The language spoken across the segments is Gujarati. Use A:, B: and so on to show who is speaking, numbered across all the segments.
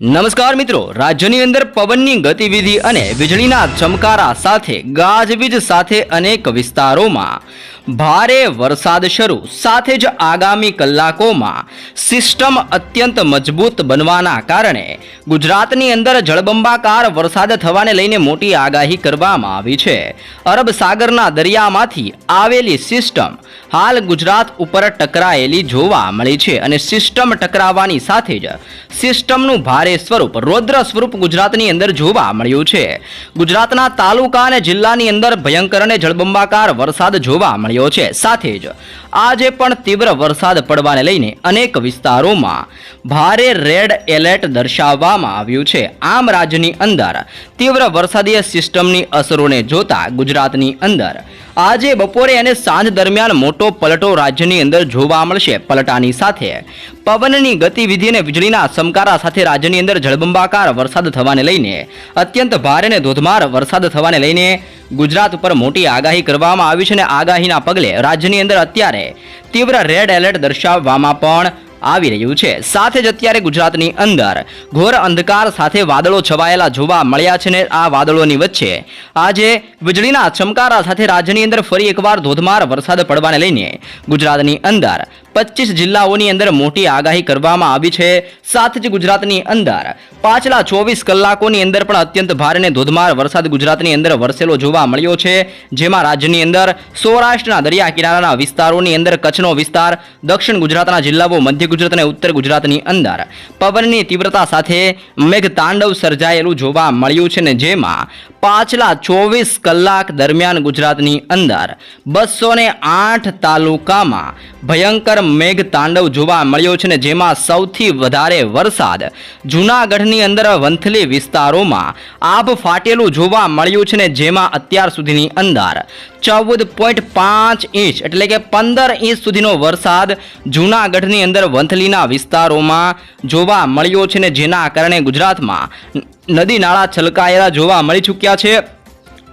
A: નમસ્કાર મિત્રો, રાજ્યની અંદર પવનની ગતિવિધિ અને વીજળીના ચમકારા સાથે, ગાજવીજ સાથે અનેક વિસ્તારોમાં ભારે વરસાદ શરૂ. સાથે જ આગામી કલાકોમાં સિસ્ટમ અત્યંત મજબૂત બનવાના કારણે ગુજરાતની અંદર જળબંબાકાર વરસાદ થવાને લઈને મોટી આગાહી કરવામાં આવી છે. અરબ સાગરના દરિયામાંથી આવેલી સિસ્ટમ હાલ ગુજરાત ઉપર ટકરાયેલી જોવા મળી છે અને સિસ્ટમ ટકરાવવાની સાથે જ સિસ્ટમનું ભારે સ્વરૂપ, રૌદ્ર સ્વરૂપ ગુજરાતની અંદર જોવા મળ્યું છે. ગુજરાતના તાલુકા અને જિલ્લાની અંદર ભયંકર અને જળબંબાકાર વરસાદ જોવા મળ્યો છે. સાથે જ આજે પણ તીવ્ર વરસાદ પડવાને લઈને અનેક વિસ્તારોમાં ભારે રેડ એલર્ટ દર્શાવવામાં આવ્યું છે. આમ રાજ્યની અંદર તીવ્ર વરસાદીય સિસ્ટમની અસરોને જોતા ગુજરાતની અંદર આજે બપોરે અને સાંજ દરમિયાન મોટો પલટો રાજ્યની અંદર જોવા મળશે. પલટાની સાથે પવનની ગતિવિધિ અને વીજળીના સમકારા સાથે રાજ્યની અંદર જળબંબાકાર વરસાદ થવાને લઈને, અત્યંત ભારે અને ધોધમાર વરસાદ થવાને લઈને ગુજરાત ઉપર મોટી આગાહી કરવામાં આવી છે અને આગાહીના પગલે રાજ્યની અંદર અત્યારે તીવ્ર રેડ એલર્ટ દર્શાવવામાં પણ આવી રહ્યું છે. સાથે જ અત્યારે ગુજરાતની અંદર ઘોર અંધકાર સાથે વાદળો છવાયેલા જોવા મળ્યા છે ને આ વાદળોની વચ્ચે આજે વીજળીના ચમકારા સાથે રાજ્યની અંદર ફરી એકવાર ધોધમાર વરસાદ પડવાને લઈને ગુજરાતની અંદર પચીસ જિલ્લાઓની અંદર મોટી આગાહી કરવામાં આવી છે. સાથે જ ગુજરાતની અંદર પાછલા ચોવીસ કલાકોની અંદર પણ અત્યંત ભારે અને ધોધમાર વરસાદ ગુજરાતની અંદર વરસેલો જોવા મળ્યો છે. જેમાં રાજ્યની અંદર સૌરાષ્ટ્રના દરિયા કિનારાના વિસ્તારોની અંદર કચ્છનો વિસ્તાર, દક્ષિણ ગુજરાતના જિલ્લાઓ, મધ્ય ગુજરાત અને ઉત્તર ગુજરાતની અંદર પવનની તીવ્રતા સાથે મેઘ તાંડવ સર્જાયેલું જોવા મળ્યું છે ને જેમાં પાછલા ચોવીસ કલાક દરમિયાન ગુજરાતની અંદર બસો આઠ તાલુકામાં ભયંકર મેઘ તાંડવ જોવા મળ્યો છે ને જેમાં સૌથી વધારે વરસાદ જૂનાગઢની અંદર વંથલી વિસ્તારોમાં આભ ફાટેલું જોવા મળ્યું છે ને જેમાં અત્યાર સુધીની અંદર ચૌદ પોઈન્ટ પાંચ ઇંચ એટલે કે પંદર ઇંચ સુધીનો વરસાદ જૂનાગઢની અંદર વંથલીના વિસ્તારોમાં જોવા મળ્યો છે ને જેના કારણે ગુજરાતમાં નદી નાળા છલકાયેલા જોવા મળી ચૂક્યા છે.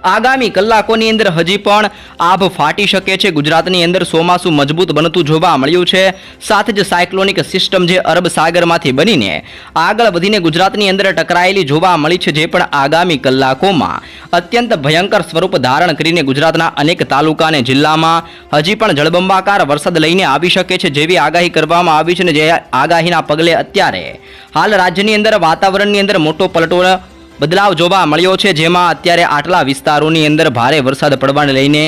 A: આગામી કલાકોની અંદર હજી પણ આભ ફાટી શકે છે. ગુજરાતની અંદર ચોમાસું મજબૂત બનતું જોવા મળ્યું છે. સાથે જ સાયક્લોનિક સિસ્ટમ જે અરબ સાગરમાંથી બનીને આગળ વધીને ગુજરાતની અંદર ટકરાયેલી જોવા મળી છે જે પણ આગામી કલાકોમાં અત્યંત ભયંકર સ્વરૂપ ધારણ કરીને ગુજરાતના અનેક તાલુકા અને જિલ્લામાં હજી પણ જળબંબાકાર વરસાદ લઈને આવી શકે છે જેવી આગાહી કરવામાં આવી છે અને જે આગાહીના પગલે અત્યારે હાલ રાજ્યની અંદર વાતાવરણની અંદર મોટો પલટો બદલાવ જોવા મળ્યો છે જેમાં અત્યારે આટલા વિસ્તારોની અંદર ભારે વરસાદ પડવાને લઈને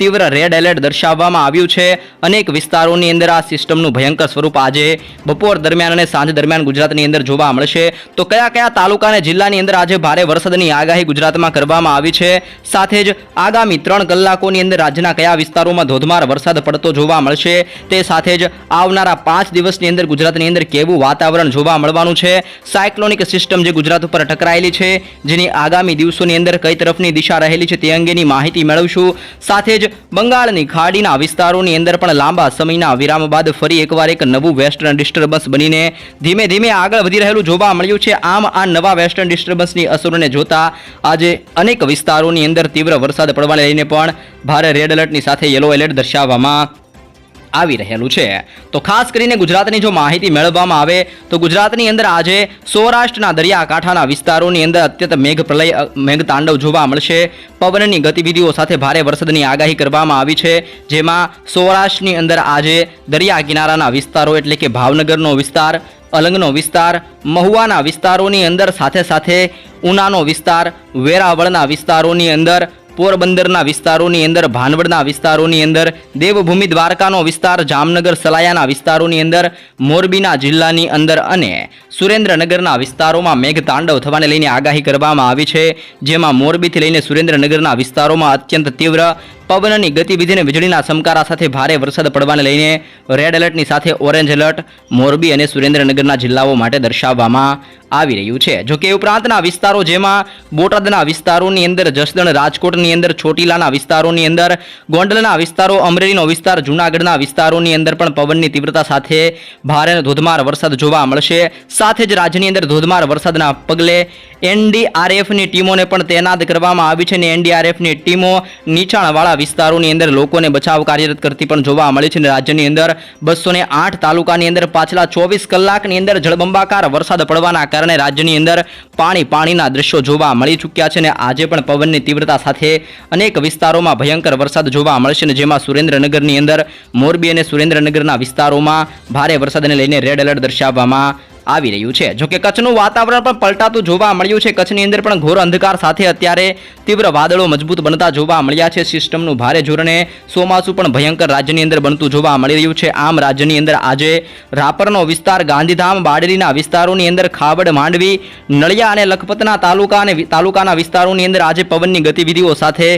A: તીવ્ર રેડ એલર્ટ દર્શાવવામાં આવ્યું છે. અનેક વિસ્તારોની અંદર આ સિસ્ટમનું ભયંકર સ્વરૂપ આજે બપોર દરમિયાન અને સાંજ દરમિયાન ગુજરાતની અંદર જોવા મળશે. તો કયા કયા તાલુકા અને જિલ્લાની અંદર આજે ભારે વરસાદની આગાહી ગુજરાતમાં કરવામાં આવી છે? સાથે જ આગામી ત્રણ કલાકોની અંદર રાજ્યના કયા વિસ્તારોમાં ધોધમાર વરસાદ પડતો જોવા મળશે? તે સાથે જ આવનારા પાંચ દિવસની અંદર ગુજરાતની અંદર કેવું વાતાવરણ જોવા મળવાનું છે? સાયક્લોનિક સિસ્ટમ જે ગુજરાત ઉપર ટકરાયેલી છે, જેની આગામી દિવસોની અંદર કઈ તરફની દિશા રહેલી છે તે અંગેની માહિતી મેળવશું. સાથે જ બંગાળની ખાડીના વિસ્તારોની અંદર પણ લાંબા સમયના વિરામ બાદ ફરી એકવાર એક નવું વેસ્ટર્ન ડિસ્ટર્બન્સ બનીને ધીમે ધીમે આગળ વધી રહેલું જોવા મળ્યું છે. આમ આ નવા વેસ્ટર્ન ડિસ્ટર્બન્સની અસરોને જોતા આજે અનેક વિસ્તારોની અંદર તીવ્ર વરસાદ પડવાને લઈને પણ ભારે રેડ એલર્ટની સાથે યલો એલર્ટ દર્શાવવામાં આવી રહેલું છે. તો ખાસ કરીને ગુજરાતની જો માહિતી મેળવવામાં આવે, તો ગુજરાતની અંદર આજે સૌરાષ્ટ્રના દરિયાકાંઠાના વિસ્તારોની અંદર અત્યંત મેઘ પ્રલય મેઘ તાંડવ જોવા મળશે. પવનની ગતિવિધિઓ સાથે ભારે વરસાદની આગાહી કરવામાં આવી છે. જેમાં સૌરાષ્ટ્રની અંદર આજે દરિયા કિનારાના વિસ્તારો એટલે કે ભાવનગરનો વિસ્તાર, અલંગનો વિસ્તાર, મહુવાના વિસ્તારોની અંદર સાથે સાથે ઉનાનો વિસ્તાર, વેરાવળના વિસ્તારોની અંદર પોરબંદરના વિસ્તારોની અંદર, ભાનવડના વિસ્તારોની અંદર, દેવભૂમિ દ્વારકાનો વિસ્તાર, જામનગર સલાયાના વિસ્તારોની અંદર, મોરબીના જિલ્લાની અંદર અને સુરેન્દ્રનગરના વિસ્તારોમાં મેઘ તાંડવ થવાને લઈને આગાહી કરવામાં આવી છે. જેમાં મોરબીથી લઈને સુરેન્દ્રનગરના વિસ્તારોમાં અત્યંત તીવ્ર પવનની ગતિવિધિને વીજળીના સમકારા સાથે ભારે વરસાદ પડવાને લઈને રેડ એલર્ટની સાથે ઓરેન્જ એલર્ટ મોરબી અને સુરેન્દ્રનગરના જિલ્લાઓ માટે દર્શાવવામાં આવી રહ્યું છે. જોકે ઉપરાંતના વિસ્તારો જેમાં બોટાદના વિસ્તારોની અંદર જસદણ, રાજકોટની વિસ્તારોની અંદર, ચોટીલાના વિસ્તારોની અંદર, ગોંડલના વિસ્તારો, અમરેલીનો વિસ્તાર, જૂનાગઢના વિસ્તારોની અંદર પણ પવનની તીવ્રતા સાથે ભારે ધોધમાર વરસાદ જોવા મળશે. સાથે જ રાજ્યની અંદર ધોધમાર વરસાદના પગલે એનડીઆરએફની ટીમોને પણ તૈનાત કરવામાં આવી છે અને એનડીઆરએફની ટીમો નીચાણવાળા વિસ્તારોની અંદર લોકોને બચાવ કાર્યરત કરતી પણ જોવા મળી છે અને રાજ્યની અંદર બસો આઠ તાલુકાની અંદર, પાછલા ચોવીસ કલાકની અંદર જળબંબાકાર વરસાદ પડવાના કારણે રાજ્યની અંદર પાણી પાણીના દ્રશ્યો જોવા મળી ચૂક્યા છે અને આજે પણ પવનની તીવ્રતા સાથે અનેક વિસ્તારોમાં ભયંકર વરસાદ જોવા મળશે અને જેમાં સુરેન્દ્રનગરની અંદર મોરબી અને સુરેન્દ્રનગરના વિસ્તારોમાં ભારે વરસાદને લઈને રેડ એલર્ટ દર્શાવવામાં આવી રહ્યું છે. જોકે કચ્છનું વાતાવરણ પણ પલટાતું જોવા મળ્યું છે. કચ્છની અંદર પણ ઘોર અંધકાર સાથે અત્યારે તીવ્ર વાદળો મજબૂત બનતા જોવા મળ્યા છે. સિસ્ટમનું ભારે ધોરણે ચોમાસું પણ ભયંકર રાજ્યની અંદર બનતું જોવા મળી રહ્યું છે. આમ રાજ્યની અંદર આજે રાપરનો વિસ્તાર, ગાંધીધામ, બાડરીના વિસ્તારોની અંદર ખાબડ માંડવી, નળિયા અને લખપતના તાલુકા અને તાલુકાના વિસ્તારોની અંદર આજે પવનની ગતિવિધિઓ સાથે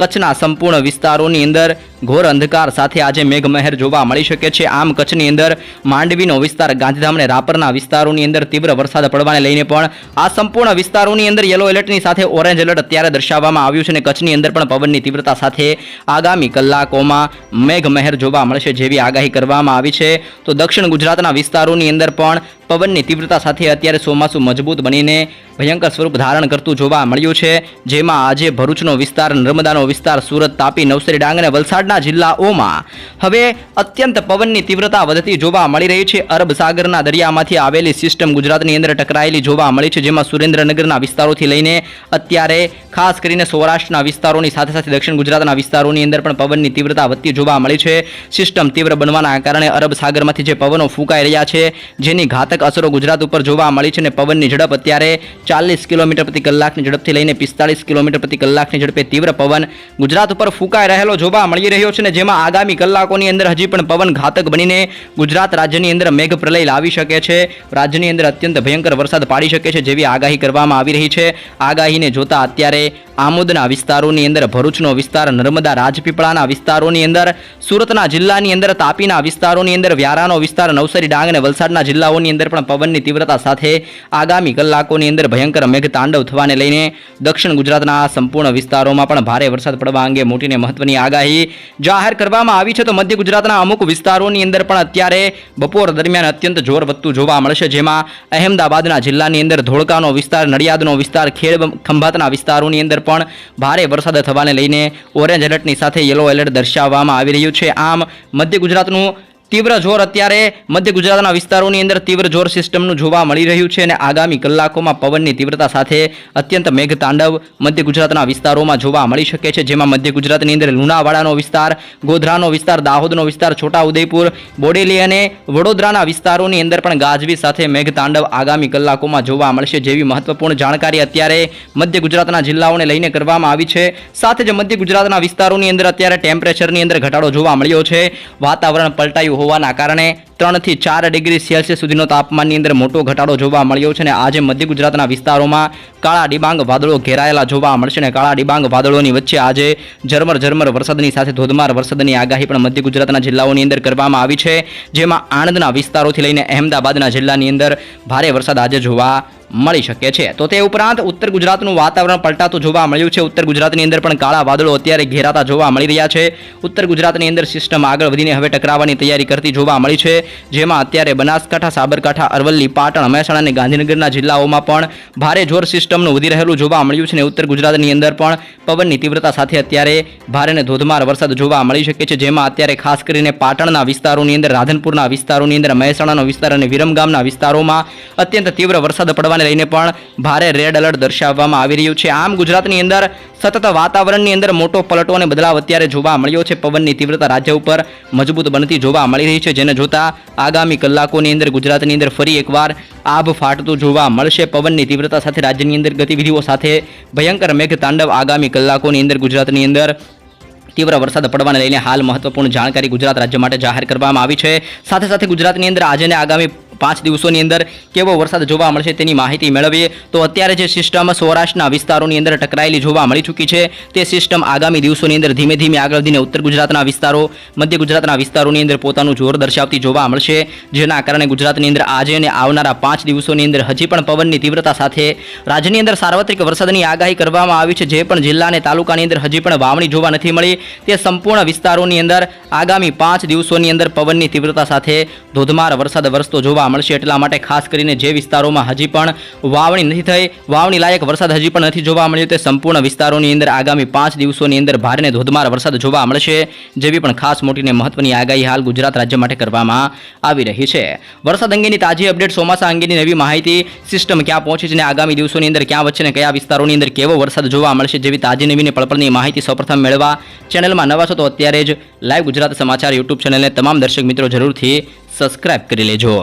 A: કચ્છના સંપૂર્ણ વિસ્તારોની અંદર ઘોર અંધકાર સાથે આજે મેઘમહેર જોવા મળી શકે છે. આમ કચ્છની અંદર માંડવીનો વિસ્તાર, ગાંધીધામ અને રાપરના વિસ્તારોની અંદર તીવ્ર વરસાદ પડવાને લઈને પણ આ સંપૂર્ણ વિસ્તારોની અંદર યલો એલર્ટની સાથે ઓરેન્જ એલર્ટ અત્યારે દર્શાવવામાં આવ્યું છે અને કચ્છની અંદર પણ પવનની તીવ્રતા સાથે આગામી કલાકોમાં મેઘમહેર જોવા મળશે જેવી આગાહી કરવામાં આવી છે. તો દક્ષિણ ગુજરાતના વિસ્તારોની અંદર પણ પવનની તીવ્રતા સાથે અત્યારે ચોમાસું મજબૂત બનીને ભયંકર સ્વરૂપ ધારણ કરતું જોવા મળ્યું છે, જેમાં આજે ભરૂચનો વિસ્તાર, નર્મદાનો વિસ્તાર, સુરત, તાપી, નવસારી, ડાંગ અને વલસાડના જિલ્લાઓમાં હવે અત્યંત પવનની તીવ્રતા વધતી જોવા મળી રહી છે. અરબ સાગરના દરિયામાંથી આવેલી સિસ્ટમ ગુજરાતની અંદર ટકરાયેલી જોવા મળી છે, જેમાં સુરેન્દ્રનગરના વિસ્તારોથી લઈને અત્યારે ખાસ કરીને સૌરાષ્ટ્રના વિસ્તારોની સાથે સાથે દક્ષિણ ગુજરાતના વિસ્તારોની અંદર પણ પવનની તીવ્રતા વધતી જોવા મળી છે. સિસ્ટમ તીવ્ર બનવાના કારણે અરબ સાગરમાંથી જે પવનો ફૂંકાઈ રહ્યા છે, જેની ઘાતક અસરો ગુજરાત ઉપર જોવા મળી છે અને પવનની ઝડપ અત્યારે ચાલીસ કિલોમીટર પ્રતિ કલાકની ઝડપથી લઈને પિસ્તાળીસ કિલોમીટર પ્રતિ કલાકની ઝડપે તીવ્ર પવન ગુજરાત ઉપર ફૂંકાઈ રહેલો જોવા મળી રહ્યો છે અને જેમાં આગામી કલાકોની અંદર હજી પણ પવન ઘાતક બનીને ગુજરાત રાજ્યની અંદર મેઘ પ્રલય લાવી શકે છે. રાજ્યની અંદર અત્યંત ભયંકર વરસાદ પાડી શકે છે જેવી આગાહી કરવામાં આવી રહી છે. આગાહીને જોતા અત્યારે આમોદના વિસ્તારોની અંદર, ભરૂચનો વિસ્તાર, નર્મદા રાજપીપળાના વિસ્તારોની અંદર, સુરતના જિલ્લાની અંદર, તાપીના વિસ્તારોની અંદર, વ્યારાનો વિસ્તાર, નવસારી, ડાંગ અને વલસાડના જિલ્લાઓની અંદર પણ પવનની તીવ્રતા સાથે આગામી કલાકોની અંદર ભયંકર મેઘ તાંડવ થવાને લઈને દક્ષિણ ગુજરાતના સંપૂર્ણ વિસ્તારોમાં પણ ભારે વરસાદ પડવા અંગે મોટીને મહત્વની આગાહી જાહેર કરવામાં આવી છે. તો મધ્ય ગુજરાતના અમુક વિસ્તારોની અંદર પણ અત્યારે બપોર દરમિયાન અત્યંત જોર વધતું જોવા મળશે. જેમાં અહેમદાબાદના જિલ્લાની અંદર ધોળકાનો વિસ્તાર, નડિયાદનો વિસ્તાર, ખેડ ખંભાતના વિસ્તારોની અંદર પણ ભારે વરસાદ થવાને લઈને ઓરેન્જ એલર્ટની સાથે યલો એલર્ટ દર્શાવવામાં આવી રહ્યું છે. આમ મધ્ય ગુજરાતનું તીવ્ર જોર અત્યારે મધ્ય ગુજરાતના વિસ્તારોની અંદર તીવ્ર જોર સિસ્ટમનું જોવા મળી રહ્યું છે અને આગામી કલાકોમાં પવનની તીવ્રતા સાથે અત્યંત મેઘ તાંડવ મધ્ય ગુજરાતના વિસ્તારોમાં જોવા મળી શકે છે. જેમાં મધ્ય ગુજરાતની અંદર લુણાવાડાનો વિસ્તાર, ગોધરાનો વિસ્તાર, દાહોદનો વિસ્તાર, છોટાઉદેપુર, બોડેલી અને વડોદરાના વિસ્તારોની અંદર પણ ગાજવી સાથે મેઘતાંડવ આગામી કલાકોમાં જોવા મળશે જેવી મહત્વપૂર્ણ જાણકારી અત્યારે મધ્ય ગુજરાતના જિલ્લાઓને લઈને કરવામાં આવી છે. સાથે જ મધ્ય ગુજરાતના વિસ્તારોની અંદર અત્યારે ટેમ્પરેચરની અંદર ઘટાડો જોવા મળ્યો છે. વાતાવરણ પલટાયું હોવાના કારણે ત્રણથી ચાર ડિગ્રી સેલ્સિયસ સુધીનો તાપમાનની અંદર મોટો ઘટાડો જોવા મળ્યો છે અને આજે મધ્ય ગુજરાતના વિસ્તારોમાં કાળા ડિબાંગ વાદળો ઘેરાયેલા જોવા મળશે અને કાળા ડિબાંગ વાદળોની વચ્ચે આજે ઝરમર ઝરમર વરસાદની સાથે ધોધમાર વરસાદની આગાહી પણ મધ્ય ગુજરાતના જિલ્લાઓની અંદર કરવામાં આવી છે, જેમાં આણંદના વિસ્તારોથી લઈને અહેમદાબાદના જિલ્લાની અંદર ભારે વરસાદ આજે જોવા મળી શકે છે. તો તે ઉપરાંત ઉત્તર ગુજરાતનું વાતાવરણ પલટાતું જોવા મળ્યું છે. ઉત્તર ગુજરાતની અંદર પણ કાળા વાદળો અત્યારે ઘેરાતા જોવા મળી રહ્યા છે. ઉત્તર ગુજરાતની અંદર સિસ્ટમ આગળ વધીને હવે ટકરાવવાની તૈયારી કરતી જોવા મળી છે. જેમાં અત્યારે બનાસકાંઠા, સાબરકાંઠા, અરવલ્લી, પાટણ, મહેસાણા અને ગાંધીનગરના જિલ્લાઓમાં પણ ભારે જોર સિસ્ટમનું વધી રહેલું જોવા મળ્યું છે અને ઉત્તર ગુજરાતની અંદર પણ પવનની તીવ્રતા સાથે અત્યારે ભારે અને ધોધમાર વરસાદ જોવા મળી શકે છે. જેમાં અત્યારે ખાસ કરીને પાટણના વિસ્તારોની અંદર, રાધનપુરના વિસ્તારોની અંદર, મહેસાણાનો વિસ્તાર અને વિરમગામના વિસ્તારોમાં અત્યંત તીવ્ર વરસાદ પડવાને લઈને પણ ભારે રેડ એલર્ટ દર્શાવવામાં આવી રહ્યું છે. આમ ગુજરાતની અંદર સતત વાતાવરણની અંદર મોટો પલટો અને બદલાવ અત્યારે જોવા મળ્યો છે. પવનની તીવ્રતા રાજ્ય ઉપર મજબૂત બનતી જોવા મળી રહી છે. જેને જોતા આગામી કલાકોની અંદર ગુજરાતની અંદર ફરી એકવાર આભ ફાટતું જોવા મળશે. પવનની તીવ્રતા સાથે રાજ્યની અંદર ગતિવિધિઓ સાથે ભયંકર મેઘ તાંડવ આગામી કલાકોની અંદર ગુજરાતની અંદર તીવ્ર વરસાદ પડવાને લઈને હાલ મહત્વપૂર્ણ જાણકારી ગુજરાત રાજ્ય માટે જાહેર કરવામાં આવી છે. સાથે સાથે ગુજરાતની અંદર આજે અને આગામી પાંચ દિવસોની અંદર કેવો વરસાદ જોવા મળશે તેની માહિતી મેળવીએ. તો અત્યારે જે સિસ્ટમ સૌરાષ્ટ્રના વિસ્તારોની અંદર ટકરાયેલી જોવા મળી ચૂકી છે, તે સિસ્ટમ આગામી દિવસોની અંદર ધીમે ધીમે આગળ વધીને ઉત્તર ગુજરાતના વિસ્તારો, મધ્ય ગુજરાતના વિસ્તારોની અંદર પોતાનું જોર દર્શાવતી જોવા મળશે, જેના કારણે ગુજરાતની અંદર આજે અને આવનારા પાંચ દિવસોની અંદર હજી પણ પવનની તીવ્રતા સાથે રાજ્યની અંદર સાર્વત્રિક વરસાદની આગાહી કરવામાં આવી છે, જે પણ જિલ્લા અને તાલુકાની અંદર હજી પણ વાવણી જોવા નથી મળી. તે સંપૂર્ણ વિસ્તારોની અંદર આગામી પાંચ દિવસોની અંદર પવનની તીવ્રતા સાથે ધોધમાર વરસાદ વરસતો જોવા મળશે એટલા માટે ખાસ કરીને જે વિસ્તારોમાં હજી પણ વાવણી નથી થઈ, વાવણી લાયક વરસાદ હજી પણ નથી જોવા મળ્યો તે સંપૂર્ણ વિસ્તારોની અંદર આગામી પાંચ દિવસોની અંદર ભારે ધોધમાર વરસાદ જોવા મળશે, જેવી પણ ખાસ મોટીને મહત્વની આગાહી હાલ ગુજરાત રાજ્ય માટે કરવામાં આવી રહી છે. વરસાદ અંગેની તાજી અપડેટ ચોમાસા અંગેની નવી માહિતી સિસ્ટમ ક્યાં પહોંચી છે અને આગામી દિવસોની અંદર ક્યાં વચ્ચે અને કયા વિસ્તારોની અંદર કેવો વરસાદ જોવા મળશે જેવી તાજી નવીને પળપળની માહિતી સૌપ્રથમ મેળવવા ચેનલમાં નવા છો તો અત્યારે જ લાઈવ ગુજરાત સમાચાર યુટ્યુબ ચેનલને તમામ દર્શક મિત્રો જરૂરથી સબસ્ક્રાઇબ કરી લેજો.